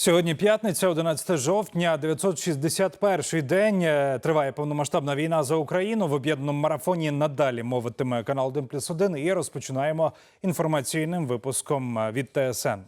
Сьогодні п'ятниця, 11 жовтня, 961 день. Е, Триває повномасштабна війна за Україну. В об'єднаному марафоні надалі мовитиме канал 1 плюс 1. І розпочинаємо інформаційним випуском е, від ТСН.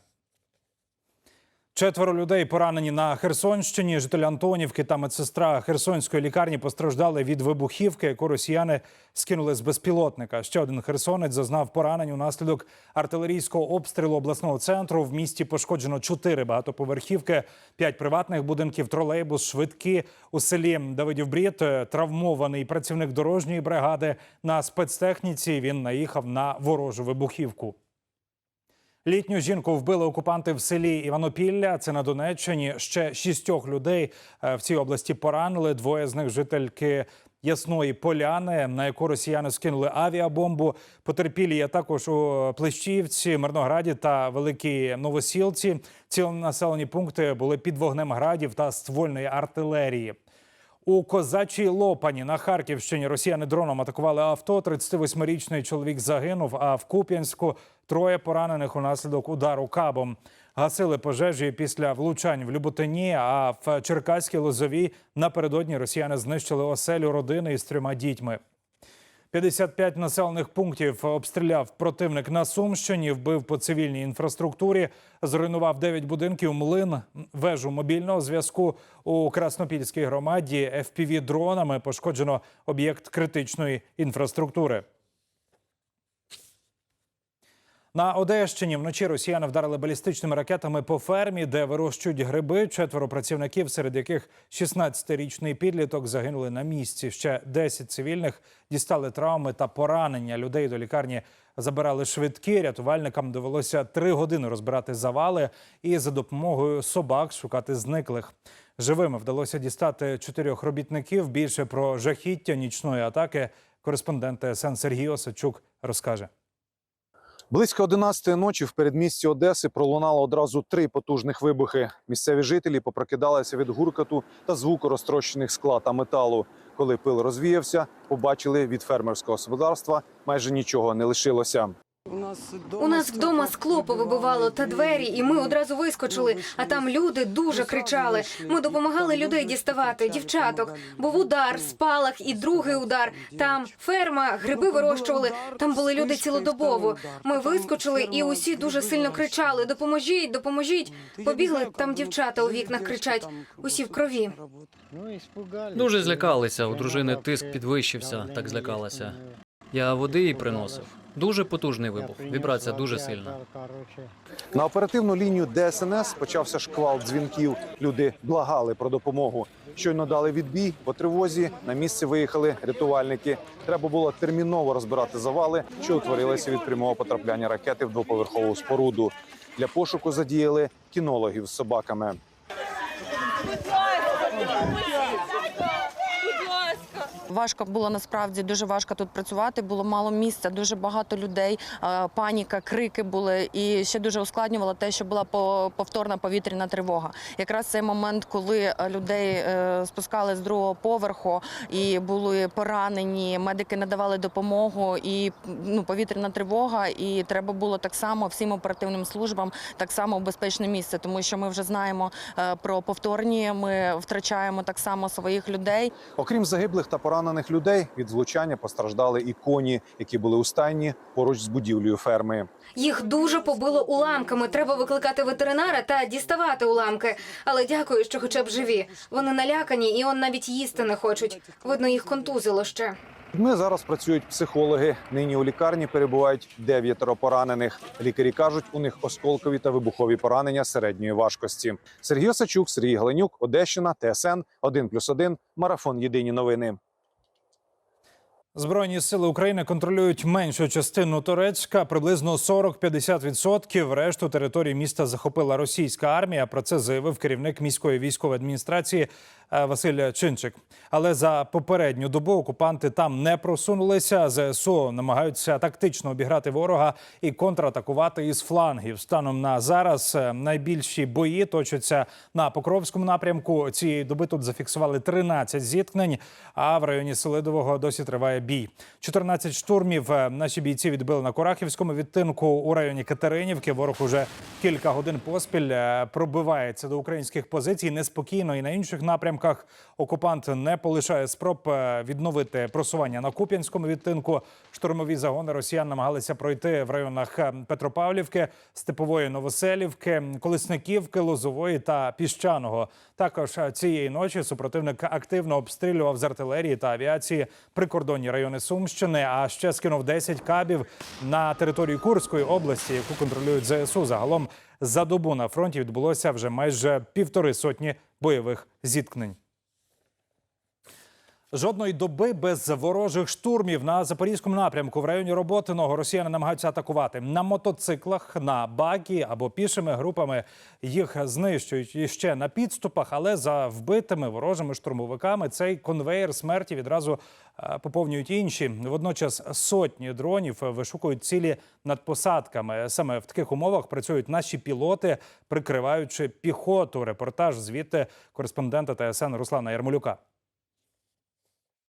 Четверо людей поранені на Херсонщині. Житель Антонівки та медсестра Херсонської лікарні постраждали від вибухівки, яку росіяни скинули з безпілотника. Ще один херсонець зазнав поранень унаслідок артилерійського обстрілу обласного центру. В місті пошкоджено чотири багатоповерхівки, п'ять приватних будинків, тролейбус, швидкі у селі Давидів Брід. е, Травмований працівник дорожньої бригади на спецтехніці. Він наїхав на ворожу вибухівку. Літню жінку вбили окупанти в селі Іванопілля. Це на Донеччині. Ще шістьох людей е, в цій області поранили. Двоє з них жительки Ясної Поляни, на яку росіяни скинули авіабомбу. Потерпілі є також у Плещівці, Мирнограді та Великій Новосілці. Ці населені пункти були під вогнем градів та ствольної артилерії. У козачій Лопані на Харківщині росіяни дроном атакували авто. 38-річний чоловік загинув. А в Куп'янську троє поранених унаслідок удару кабом. Гасили пожежі після влучань в Люботині. А в Черкаській Лозовій напередодні росіяни знищили оселю родини із трьома дітьми. 55 населених пунктів обстріляв противник на Сумщині, вбив по цивільній інфраструктурі, зруйнував 9 будинків, млин, вежу мобільного зв'язку у Краснопільській громаді. fpv дронами пошкоджено об'єкт критичної інфраструктури. На Одещині вночі росіяни вдарили балістичними ракетами по фермі, де вирощують гриби. Четверо працівників, серед яких 16-річний підліток загинули на місці. Ще 10 цивільних дістали травми та поранення. Людей до лікарні забирали швидкі. Рятувальникам довелося три години розбирати завали і за допомогою собак шукати зниклих. Живими вдалося дістати чотирьох робітників. Більше про жахіття нічної атаки кореспондент ТСН Сергій Осадчук розкаже. Близько 11 ночі в передмісті Одеси пролунало одразу три потужних вибухи. Місцеві жителі попрокидалися від гуркоту та звуку розтрощених скла та металу. Коли пил розвіявся, побачили від фермерського господарства майже нічого не лишилося. У нас вдома скло повибивало та двері, і ми одразу вискочили. А там люди дуже кричали. Ми допомагали людей діставати, дівчаток. Був удар, спалах і другий удар. Там ферма, гриби вирощували. Там були люди цілодобово. Ми вискочили і усі дуже сильно кричали: Допоможіть, допоможіть. Побігли там дівчата у вікнах кричать. Усі в крові. Дуже злякалися. У дружини тиск підвищився, так злякалася. Я води їй приносив. Дуже потужний вибух. Вібрація дуже сильна. На оперативну лінію ДСНС почався шквал дзвінків. Люди благали про допомогу. Щойно дали відбій по тривозі. На місце виїхали рятувальники. Треба було терміново розбирати завали, що утворилися від прямого потрапляння ракети в двоповерхову споруду. Для пошуку задіяли кінологів з собаками. Важко було насправді дуже важко тут працювати. Було мало місця, дуже багато людей, е, паніка, крики були. І ще дуже ускладнювало те, що була по- повторна повітряна тривога. Якраз цей момент, коли е, людей е, спускали з другого поверху і були поранені, медики надавали допомогу, і ну повітряна тривога. І треба було так само всім оперативним службам так само в безпечне місце, тому що ми вже знаємо про повторні. Ми втрачаємо так само своїх людей. Окрім загиблих та поранених людей, від влучання постраждали і коні, які були у стайні поруч з будівлею ферми. Їх дуже побило уламками. Треба викликати ветеринара та діставати уламки. Але дякую, що хоча б живі. Вони налякані, і он навіть їсти не хочуть. Видно, їх контузило ще. Ми зараз працюють психологи. Нині у лікарні перебувають дев'ятеро поранених. Лікарі кажуть, у них осколкові та вибухові поранення середньої важкості. Сергій Осачук, Сергій Галенюк, Одещина, ТСН 1+,1, Марафон. Єдині новини. Збройні сили України контролюють меншу частину Турецька, приблизно 40-50%. Решту території міста захопила російська армія. Про це заявив керівник міської військової адміністрації е, Василь Чинчик. Але за попередню добу окупанти там не просунулися. ЗСУ намагаються тактично обіграти ворога і контратакувати із флангів. Станом на зараз е, найбільші бої точаться на Покровському напрямку. Цієї доби тут зафіксували 13 зіткнень. А в районі Селидового досі триває бій. 14 штурмів е, наші бійці відбили на Курахівському відтинку у районі Катеринівки. Ворог уже кілька годин поспіль е, пробивається до українських позицій неспокійно і на інших напрямках. Окупант не полишає спроб е, відновити просування на Куп'янському відтинку. Штурмові загони росіян намагалися пройти в районах Петропавлівки, Степової Новоселівки, Колесниківки, Лозової та Піщаного. Також цієї ночі супротивник активно обстрілював з артилерії та авіації прикордонні райони Сумщини. А ще скинув 10 кабів на територію Курської області, яку контролюють ЗСУ. Загалом за добу на фронті відбулося вже майже півтори сотні бойових зіткнень. Жодної доби без ворожих штурмів на запорізькому напрямку в районі Роботиного росіяни намагаються атакувати на мотоциклах, на багі або пішими групами. Їх знищують іще на підступах, але за вбитими ворожими штурмовиками цей конвеєр смерті відразу е, поповнюють інші. Водночас сотні дронів вишукують цілі над посадками. Саме в таких умовах працюють наші пілоти, прикриваючи піхоту. Репортаж звідти кореспондента ТСН Руслана Ярмолюка.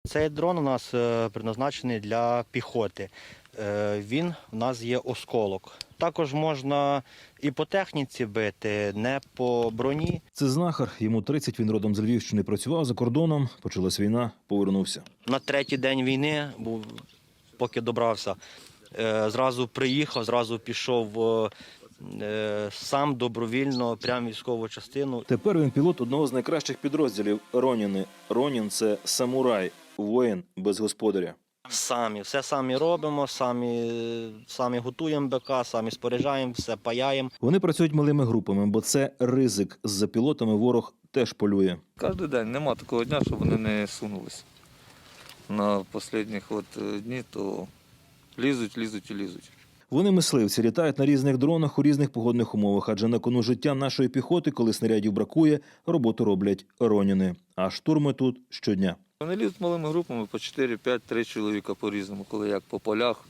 Цей дрон у нас е, предназначений для піхоти. Е, Він у нас є осколок. Також можна і по техніці бити, не по броні. Це знахар. Йому 30, він родом з Львівщини працював за кордоном. Почалась війна, повернувся. На третій день війни, був, поки добрався, е, зразу приїхав, зразу пішов сам добровільно, прямо військову частину. Тепер він пілот одного з найкращих підрозділів Роніни. Ронін це самурай, воїн без господаря. Самі, все самі робимо, самі, самі готуємо БК, самі споряджаємо, все паяємо. Вони працюють малими групами, бо це ризик. З пілотами ворог теж полює. Кожен день нема такого дня, щоб вони не сунулись. На останніх от е, дні то лізуть, лізуть і лізуть. Вони мисливці літають на різних дронах у різних погодних умовах, адже на кону життя нашої піхоти, коли снарядів бракує, роботу роблять роніни. А штурми тут щодня. Вони лізуть малими групами по 4, 5, 3 чоловіка по-різному, коли як по полях.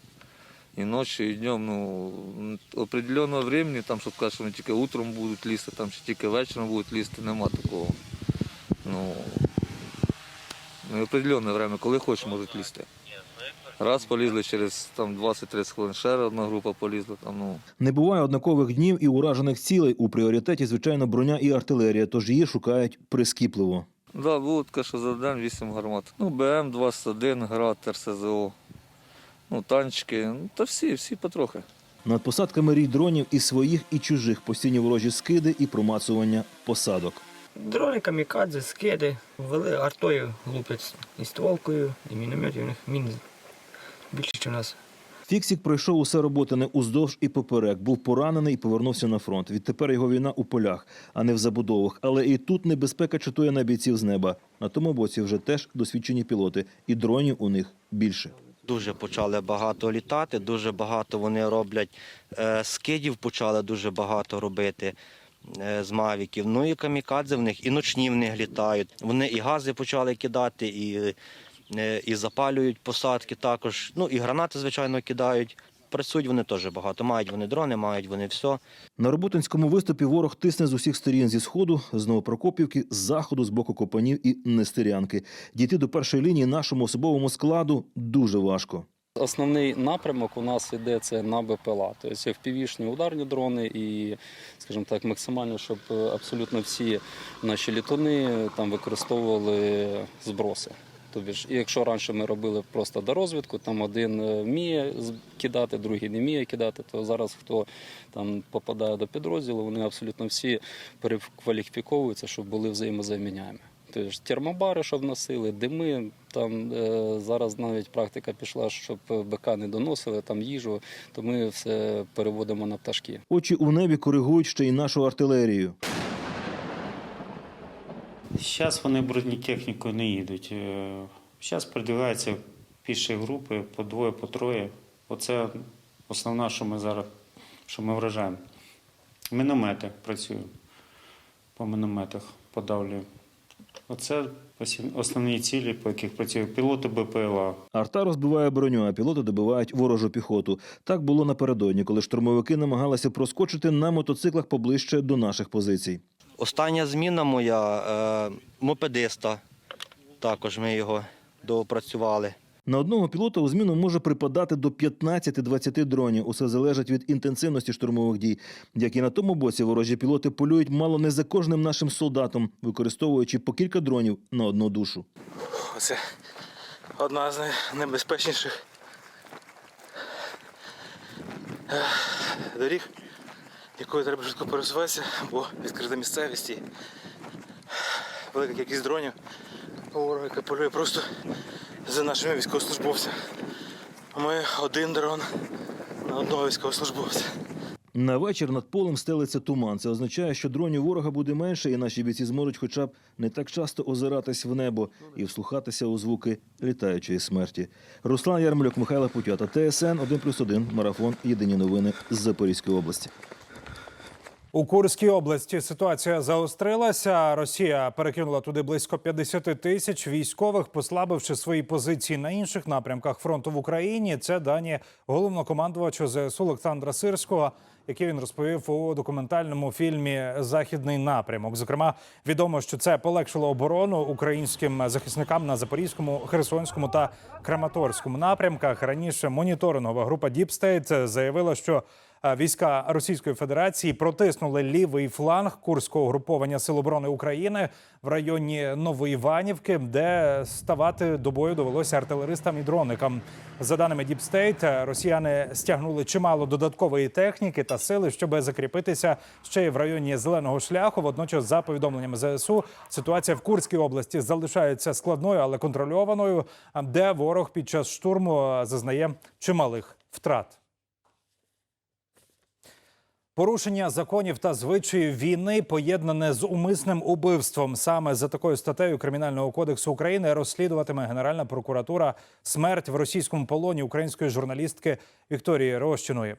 І ночі, і днем, ну, определеного времени, там, щоб казати, що вони тільки утром будуть лізти, там, чи тільки вечором будуть лізти, нема такого. Ну, ну, определене время, коли хочеш, можуть лізти. Раз полізли через там, 20-30 хвилин, ще одна група полізла. Там, ну, Не буває однакових днів і уражених цілей. У пріоритеті, звичайно, броня і артилерія, тож її шукають прискіпливо. Да, було таке, що за день 8 гармат. Ну, БМ-21, град, РСЗО, ну, танчики, ну, та всі, всі потрохи. Над посадками рій дронів і своїх, і чужих постійні ворожі скиди і промацування посадок. Дрони, камікадзе, скиди, вели артою глупять і стволкою, і мінометів у них мін більше, ніж у нас. Фіксік пройшов усе роботи не уздовж і поперек. Був поранений і повернувся на фронт. Відтепер його війна у полях, а не в забудовах. Але і тут небезпека чатує на бійців з неба. На тому боці вже теж досвідчені пілоти, і дронів у них більше. Дуже почали багато літати, дуже багато вони роблять е, скидів, почали дуже багато робити е, з мавіків. Ну і камікадзе в них, і ночні в них літають. Вони і гази почали кидати, і, і запалюють посадки також. Ну і гранати, звичайно, кидають. Працюють вони теж багато. Мають вони дрони, мають вони все. На роботинському виступі ворог тисне з усіх сторін зі сходу, з Новопрокопівки, з заходу, з боку Копанів і Нестерянки. Дійти до першої лінії нашому особовому складу дуже важко. Основний напрямок у нас іде це на БПЛА, тобто FPV-шні ударні дрони, і, скажімо так, максимально, щоб е, абсолютно всі наші літуни там використовували зброси. Тобі ж, якщо раніше ми робили просто до розвідку, там один е, вміє кидати, другий не вміє кидати, то зараз хто там попадає до підрозділу, вони абсолютно всі перекваліфіковуються, щоб були взаємозаміняємі. Тобто термобари, щоб носили, дими. Там е, зараз навіть практика пішла, щоб БК не доносили там їжу, то ми все переводимо на пташки. Очі у небі коригують ще й нашу артилерію. Зараз вони бронетехнікою не їдуть. Зараз продвигаються піші групи по двоє, по троє. Оце основне, що ми зараз що ми вражаємо. Міномети працюють. По мінометах подавлюємо. Оце основні цілі, по яких працюють пілоти БПЛА. Арта розбиває броню, а пілоти добивають ворожу піхоту. Так було напередодні, коли штурмовики намагалися проскочити на мотоциклах поближче до наших позицій. Остання зміна моя е, мопедиста. Також ми його доопрацювали. На одного пілота у зміну може припадати до 15-20 дронів. Усе залежить від інтенсивності штурмових дій. Як і на тому боці, ворожі пілоти полюють мало не за кожним нашим солдатом, використовуючи по кілька дронів на одну душу. Це одна з найнебезпечніших доріг, якою треба швидко пересуватися, бо відкрита місцевість і велика кількість дронів. Ворога, яка полює просто за нашими військовослужбовцями. А Ми один дрон на одного військовослужбовця. На вечір над полем стелиться туман. Це означає, що дронів ворога буде менше, і наші бійці зможуть хоча б не так часто озиратись в небо і вслухатися у звуки літаючої смерті. Руслан Ярмолюк, Михайло Путята, ТСН 1+,1, Марафон. Єдині новини з Запорізької області. У Курській області ситуація заострилася. Росія перекинула туди близько 50 тисяч військових, послабивши свої позиції на інших напрямках фронту в Україні. Це дані головнокомандувача ЗСУ Олександра Сирського, який він розповів у документальному фільмі Західний напрямок. Зокрема, відомо, що це полегшило оборону українським захисникам на Запорізькому, Херсонському та Краматорському напрямках. Раніше моніторингова група State заявила, що Війська Російської Федерації протиснули лівий фланг курського угруповання Сил оборони України в районі Новоіванівки, де ставати до бою довелося артилеристам і дроникам. За даними State, росіяни стягнули чимало додаткової техніки та сили, щоб закріпитися ще й в районі зеленого шляху. Водночас, за повідомленнями ЗСУ, ситуація в Курській області залишається складною, але контрольованою, де ворог під час штурму зазнає чималих втрат. Порушення законів та звичаїв війни поєднане з умисним убивством. Саме за такою статтею Кримінального кодексу України розслідуватиме Генеральна прокуратура смерть в російському полоні української журналістки Вікторії Рощиної.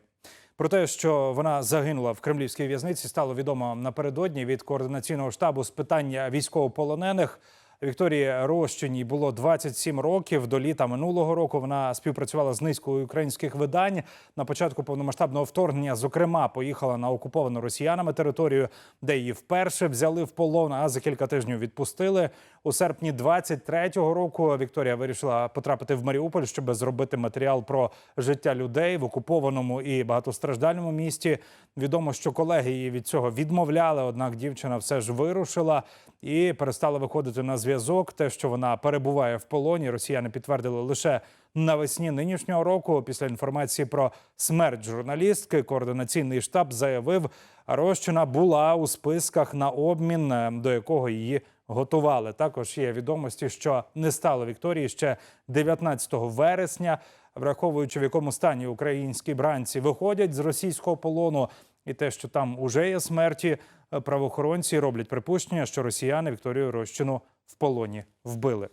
Про те, що вона загинула в кремлівській в'язниці, стало відомо напередодні від координаційного штабу з питання військовополонених. Вікторії Рощиній було 27 років. До літа минулого року вона співпрацювала з низкою українських видань. На початку повномасштабного вторгнення, зокрема, поїхала на окуповану росіянами територію, де її вперше взяли в полон, а за кілька тижнів відпустили. У серпні 23-го року Вікторія вирішила потрапити в Маріуполь, щоб зробити матеріал про життя людей в окупованому і багатостраждальному місті. Відомо, що колеги її від цього відмовляли однак дівчина все ж вирушила і перестала виходити на зв'язок. Те, що вона перебуває в полоні, росіяни підтвердили лише навесні нинішнього року. Після інформації про смерть журналістки, координаційний штаб заявив, Рощина була у списках на обмін, е, до якого її готували. Також є відомості, що не стало Вікторії ще 19 вересня, враховуючи в якому стані українські бранці виходять з російського полону, і те, що там уже є смерті, е, правоохоронці роблять припущення, що росіяни Вікторію Рощину в полоні вбили.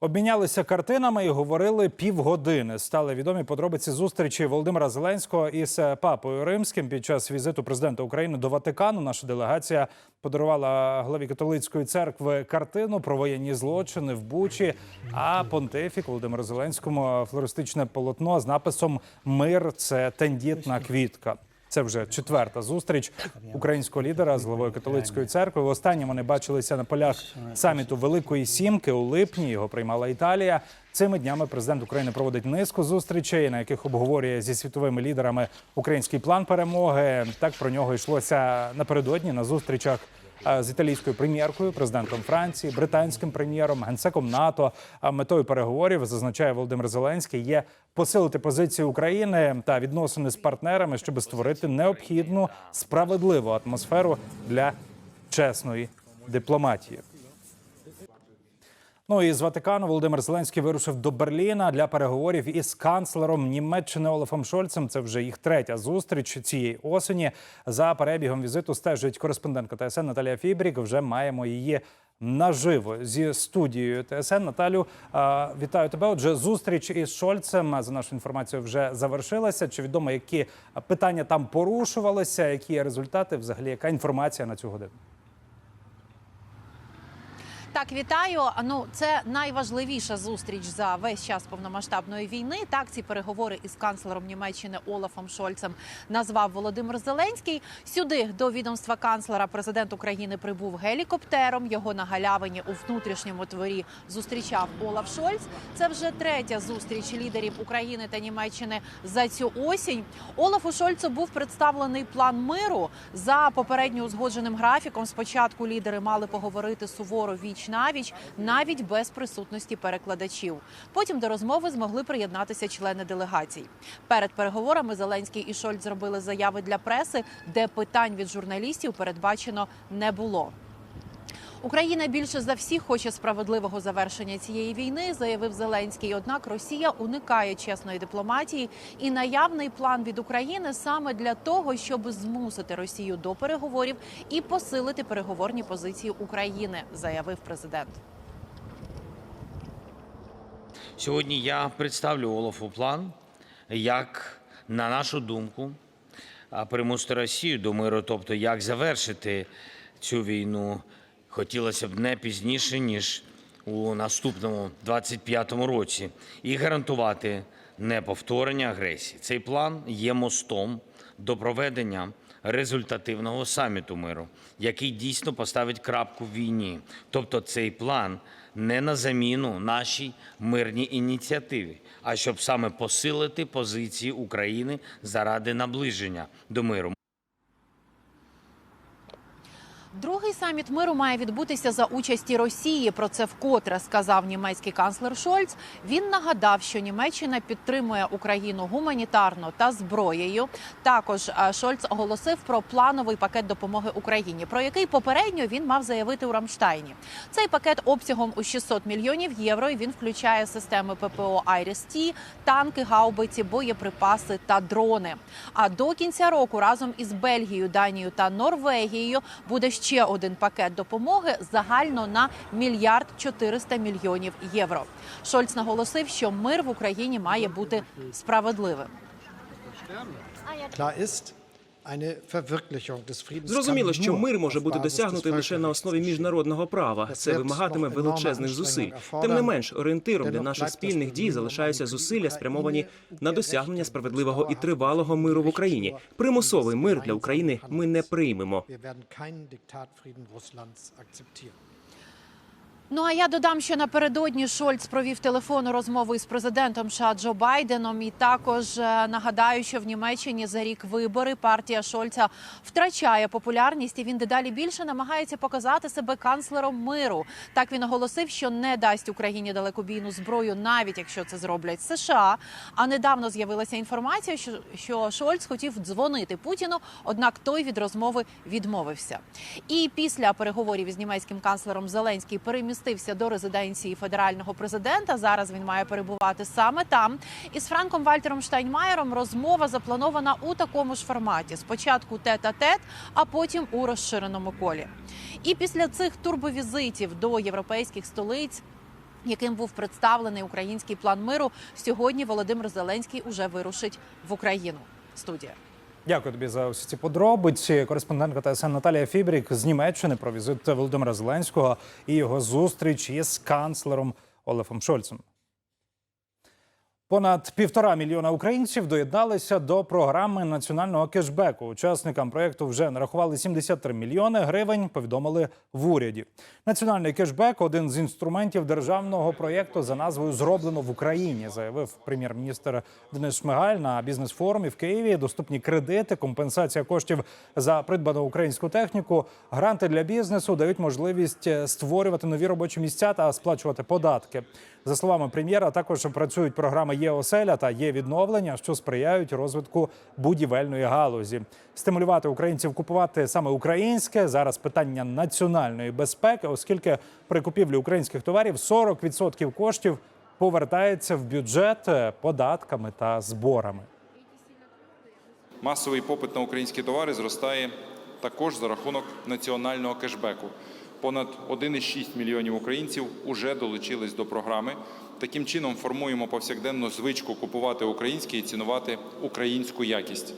Обмінялися картинами і говорили півгодини. Стали відомі подробиці зустрічі Володимира Зеленського із папою римським під час візиту президента України до Ватикану. Наша делегація подарувала главі католицької церкви картину про воєнні злочини в Бучі. А понтифік Володимиру Зеленському флористичне полотно з написом Мир це тендітна квітка. Це вже четверта зустріч українського лідера з главою католицької церкви. Востаннє вони бачилися на полях саміту Великої Сімки у липні. Його приймала Італія. Цими днями президент України проводить низку зустрічей, на яких обговорює зі світовими лідерами український план перемоги. Так про нього йшлося напередодні на зустрічах з італійською прем'єркою, президентом Франції, британським прем'єром, генсеком НАТО. А метою переговорів зазначає Володимир Зеленський є посилити позиції України та відносини з партнерами, щоб створити необхідну справедливу атмосферу для чесної дипломатії. Ну і з Ватикану Володимир Зеленський вирушив до Берліна для переговорів із канцлером Німеччини Олафом Шольцем. Це вже їх третя зустріч цієї осені. За перебігом візиту стежить кореспондентка ТСН Наталія Фібрік. Вже маємо її наживо зі студією ТСН. Наталю, вітаю тебе. Отже, зустріч із Шольцем за нашу інформацію вже завершилася. Чи відомо, які питання там порушувалися? Які результати? Взагалі, яка інформація на цю годину? Так, вітаю. Ну, це найважливіша зустріч за весь час повномасштабної війни. Так, ці переговори із канцлером Німеччини Олафом Шольцем назвав Володимир Зеленський. Сюди до відомства канцлера президент України прибув гелікоптером. Його на галявині у внутрішньому дворі зустрічав Олаф Шольц. Це вже третя зустріч лідерів України та Німеччини за цю осінь. Олафу Шольцу був представлений план миру за попередньо узгодженим графіком. Спочатку лідери мали поговорити суворо віч навіч, навіть без присутності перекладачів. Потім до розмови змогли приєднатися члени делегацій. Перед переговорами Зеленський і Шольц зробили заяви для преси, де питань від журналістів передбачено не було. Україна більше за всіх хоче справедливого завершення цієї війни, заявив Зеленський. Однак Росія уникає чесної дипломатії і наявний план від України саме для того, щоб змусити Росію до переговорів і посилити переговорні позиції України, заявив президент. Сьогодні я представлю Олафу план, як, на нашу думку, примусити Росію до миру, тобто як завершити цю війну, хотілося б не пізніше, ніж у наступному 25-му році, і гарантувати неповторення агресії. Цей план є мостом до проведення результативного саміту миру, який дійсно поставить крапку в війні. Тобто цей план не на заміну нашій мирній ініціативі, а щоб саме посилити позиції України заради наближення до миру. Другий саміт миру має відбутися за участі Росії. Про це вкотре сказав німецький канцлер Шольц. Він нагадав, що Німеччина підтримує Україну гуманітарно та зброєю. Також е, Шольц оголосив про плановий пакет допомоги Україні, про який попередньо він мав заявити у Рамштайні. Цей пакет обсягом у 600 мільйонів євро. і Він включає системи ППО «Айріс-Ті», танки, гаубиці, боєприпаси та дрони. А до кінця року разом із Бельгією, Данією та Норвегією буде ще один пакет допомоги загально на мільярд 400 мільйонів євро. Шольц наголосив, що мир в Україні має бути справедливим. Зрозуміло, що мир може бути досягнутий лише на основі міжнародного права. Це вимагатиме величезних зусиль. Тим не менш, орієнтиром для наших спільних дій залишаються зусилля, спрямовані на досягнення справедливого і тривалого миру в Україні. Примусовий мир для України ми не приймемо. Ну а я додам, що напередодні Шольц провів телефонну розмову із президентом США Джо Байденом. І також е, нагадаю, що в Німеччині за рік вибори партія Шольца втрачає популярність, і він дедалі більше намагається показати себе канцлером миру. Так він оголосив, що не дасть Україні далекобійну зброю, навіть якщо це зроблять США. А недавно з'явилася інформація, що, що Шольц хотів дзвонити Путіну, однак той від розмови відмовився. І після переговорів із німецьким канцлером Зеленський перемістився до резиденції федерального президента. Зараз він має перебувати саме там. Із Франком Вальтером Штайнмаєром розмова запланована у такому ж форматі: спочатку тет-а-тет, а потім у розширеному колі. І після цих турбовізитів до європейських столиць. Яким був представлений український план миру, сьогодні Володимир Зеленський уже вирушить в Україну. Студія. Дякую тобі за усі ці подробиці. Кореспондентка ТСН Наталія Фібрік з Німеччини про візит Володимира Зеленського і його зустріч із канцлером Олефом Шольцем. Понад півтора мільйона українців доєдналися до програми національного кешбеку. Учасникам проєкту вже нарахували 73 мільйони гривень. Повідомили в уряді. Національний кешбек один з інструментів державного проєкту за назвою Зроблено в Україні, заявив прем'єр-міністр Денис Шмигаль на бізнес-форумі в Києві. Доступні кредити, компенсація коштів за придбану українську техніку, гранти для бізнесу дають можливість створювати нові робочі місця та сплачувати податки. За словами прем'єра, також працюють програми є оселя та є відновлення, що сприяють розвитку будівельної галузі. Стимулювати українців купувати саме українське зараз питання національної безпеки, оскільки при купівлі українських товарів 40% коштів повертається в бюджет е, податками та зборами. Масовий попит на українські товари зростає також за рахунок національного кешбеку. Понад 1,6 мільйонів українців уже долучились до програми. Таким чином формуємо повсякденну звичку купувати українське і цінувати українську якість.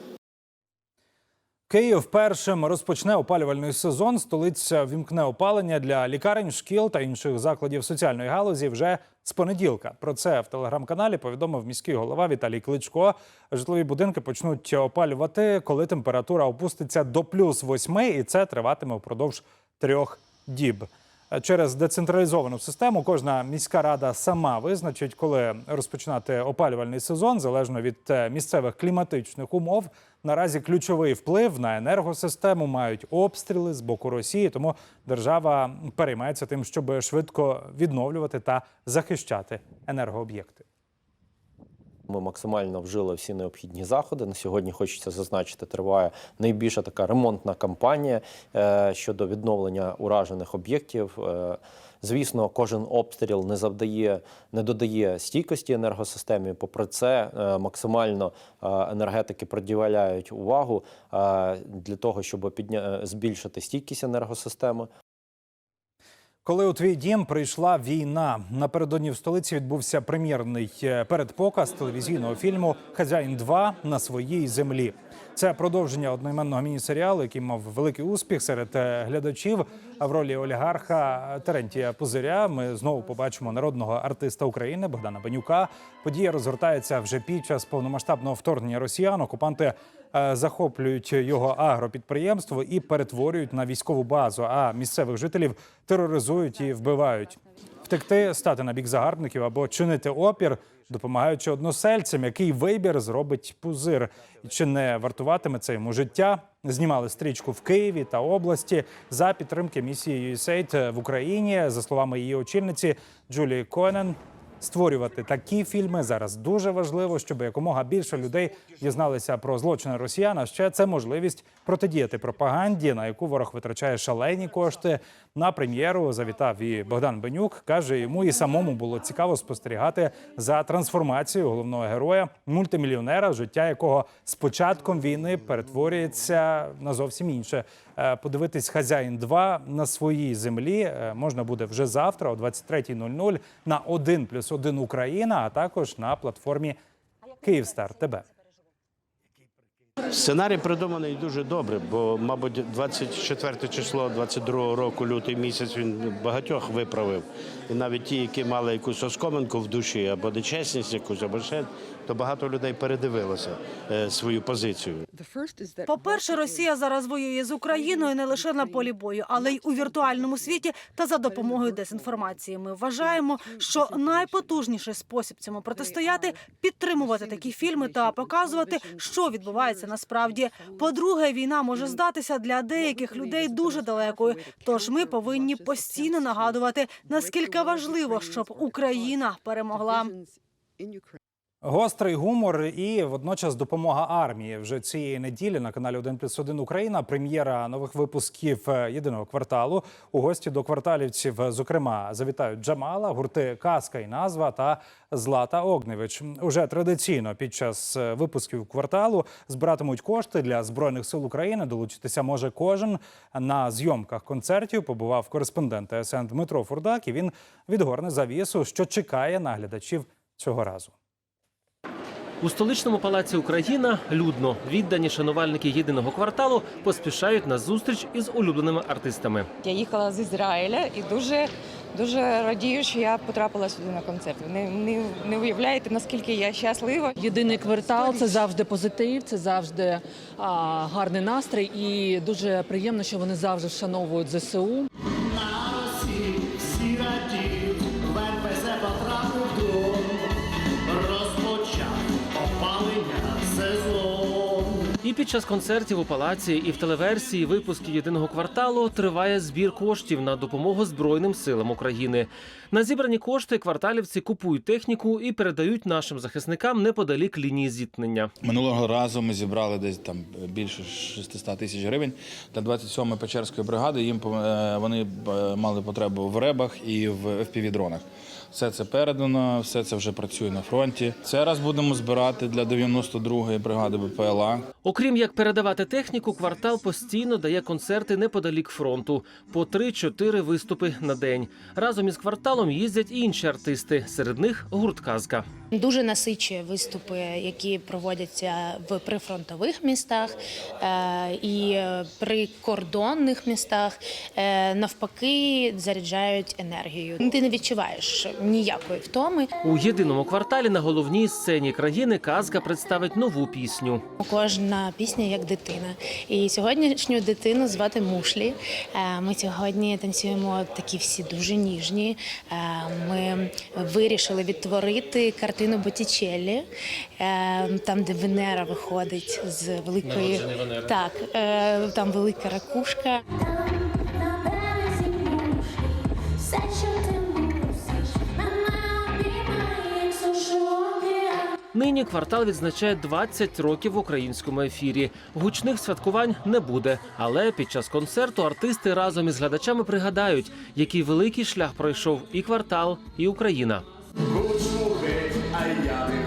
Київ першим розпочне опалювальний сезон. Столиця вімкне опалення для лікарень, шкіл та інших закладів соціальної галузі вже з понеділка. Про це в телеграм-каналі повідомив міський голова Віталій Кличко. Житлові будинки почнуть опалювати, коли температура опуститься до плюс восьми, і це триватиме впродовж трьох діб. Через децентралізовану систему кожна міська рада сама визначить, коли розпочинати опалювальний сезон, залежно від е, місцевих кліматичних умов. Наразі ключовий вплив на енергосистему мають обстріли з боку Росії, тому держава переймається тим, щоб швидко відновлювати та захищати енергооб'єкти. Ми максимально вжили всі необхідні заходи. На сьогодні хочеться зазначити, триває найбільша така ремонтна кампанія е, щодо відновлення уражених об'єктів. Е, Звісно, кожен обстріл не завдає, не додає стійкості енергосистемі. Попри це, е, максимально енергетики приділяють увагу для того, щоб підня... збільшити стійкість енергосистеми. Коли у твій дім прийшла війна, напередодні в столиці відбувся прем'єрний е, передпоказ телевізійного фільму Хазяїн 2 на своїй землі. Це продовження одноіменного міні-серіалу, який мав великий успіх серед е, глядачів. А в ролі олігарха Терентія Пузиря ми знову побачимо народного артиста України Богдана Бенюка. Подія розгортається вже під час повномасштабного вторгнення росіян. Окупанти е, захоплюють його агропідприємство і перетворюють на військову базу. А місцевих жителів тероризують і вбивають. Втекти, стати на бік загарбників або чинити опір, допомагаючи односельцям, який вибір зробить пузир, чи не вартуватиме це йому життя. Знімали стрічку в Києві та області за підтримки місії USAID в Україні. За словами її очільниці Джулії Конен, створювати такі фільми зараз дуже важливо, щоб якомога більше людей дізналися про злочини росіян. А ще це можливість протидіяти пропаганді, на яку ворог витрачає шалені кошти. На прем'єру завітав і Богдан Бенюк. каже, йому і самому було цікаво спостерігати за трансформацією головного героя, мультимільйонера, життя якого з початком війни перетворюється на зовсім інше. Е, Подивитись хазяїн 2 на своїй землі е, можна буде вже завтра о 23.00 на 1 плюс 1 Україна, а також на платформі Київстар ТБ. Сценарій придуманий дуже добре, бо, мабуть, 24 число 22 року, лютий місяць, він багатьох виправив. І навіть ті, які мали якусь оскоминку в душі або нечесність якусь, або ще, то багато людей передивилося е, свою позицію. По-перше, Росія зараз воює з Україною не лише на полі бою, але й у віртуальному світі та за допомогою дезінформації. Ми вважаємо, що найпотужніший спосіб цьому протистояти підтримувати такі фільми та показувати, що відбувається насправді. По-друге, війна може здатися для деяких людей дуже далекою. Тож ми повинні постійно нагадувати, наскільки важливо, щоб Україна перемогла. Гострий гумор і водночас допомога армії. Вже цієї неділі на каналі 1 плюс 1 Україна. Прем'єра нових випусків е, єдиного кварталу. У гості до кварталівців, е, зокрема, завітають Джамала, гурти Казка і назва та Злата Огневич. Уже традиційно під час е, випусків кварталу збиратимуть кошти для збройних сил України. Долучитися може кожен на зйомках концертів. Побував кореспондент ТСН Дмитро Фурдак. І він відгорне завісу, що чекає на глядачів цього разу. У столичному палаці Україна людно віддані шанувальники єдиного кварталу поспішають на зустріч із улюбленими артистами. Я їхала з Ізраїля і дуже дуже радію, що я потрапила сюди на концерт. Не, не, не уявляєте, наскільки я щаслива. Єдиний квартал це завжди позитив, це завжди а, гарний настрій, і дуже приємно, що вони завжди вшановують ЗСУ. І під час концертів у палаці і в телеверсії випусків єдиного кварталу триває збір коштів на допомогу Збройним силам України. На зібрані кошти кварталівці купують техніку і передають нашим захисникам неподалік лінії зіткнення. Минулого разу ми зібрали десь там більше 600 тисяч гривень для 27-ї Печерської бригади. Їм е, вони е, мали потребу в ребах і в FPV-дронах. Все це передано, все це вже працює на фронті. Це раз будемо збирати для 92-ї бригади БПЛА. Окрім як передавати техніку, квартал постійно дає концерти неподалік фронту по 3-4 виступи на день. Разом із кварталом їздять і інші артисти. Серед них гурт «Казка». Дуже насичує виступи, які проводяться в прифронтових містах е, і е, прикордонних містах. Е, навпаки, заряджають енергію. Ти не відчуваєш ніякої втоми. У єдиному кварталі на головній сцені країни казка представить нову пісню. Кожна пісня як дитина. І сьогоднішню дитину звати Мушлі. Е, Ми сьогодні танцюємо такі всі дуже ніжні. Ми вирішили відтворити картину Боттічеллі, е, там, де Венера виходить з великої так, е, там велика ракушка. Нині квартал відзначає 20 років в українському ефірі. Гучних святкувань не буде, але під час концерту артисти разом із глядачами пригадають, який великий шлях пройшов і квартал, і Україна. 哎呀！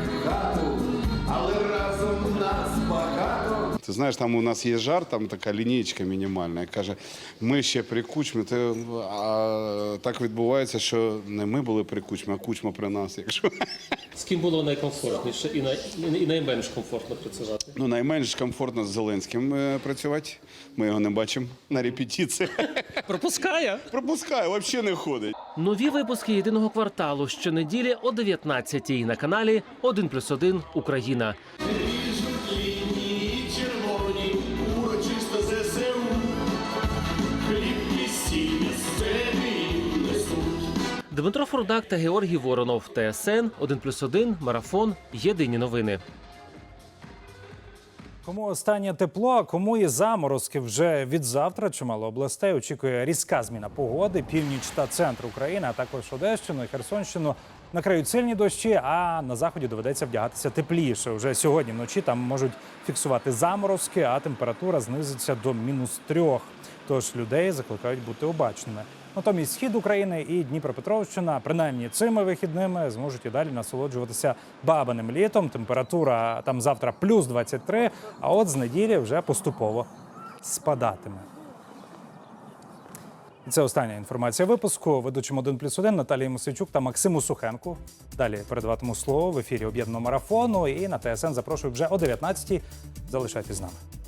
Ти знаєш, там у нас є жар, там така лінієчка мінімальна. Каже, ми ще при кучмі. Ти, а так відбувається, що не ми були при кучмі, а кучма при нас. Якщо З ким було найкомфортніше і, най... і найменш комфортно працювати? ну найменш комфортно з Зеленським е, працювати. Ми його не бачимо на репетиціях. Пропускає? Пропускає, взагалі не ходить. Нові випуски єдиного кварталу щонеділі о 19-й на каналі 1+,1 Україна. Дмитро Фурдак та Георгій Воронов. ТСН 1+,1 Марафон. Єдині новини. Кому останнє тепло, а кому і заморозки вже від завтра чимало областей очікує різка зміна погоди. Північ та центр України, а також Одещину і Херсонщину накриють сильні дощі. А на заході доведеться вдягатися тепліше. Уже сьогодні вночі там можуть фіксувати заморозки, а температура знизиться до мінус трьох. Тож людей закликають бути обачними. Натомість схід України і Дніпропетровщина, принаймні цими вихідними, зможуть і далі насолоджуватися бабиним літом. Температура там завтра плюс 23, а от з неділі вже поступово спадатиме. І Це остання інформація випуску. Ведучим 1 плюс 1 Наталії Мосичук та Максиму Сухенку. Далі передаватиму слово в ефірі об'єднаного марафону. І на ТСН запрошую вже о 19-й. Залишайтесь з нами.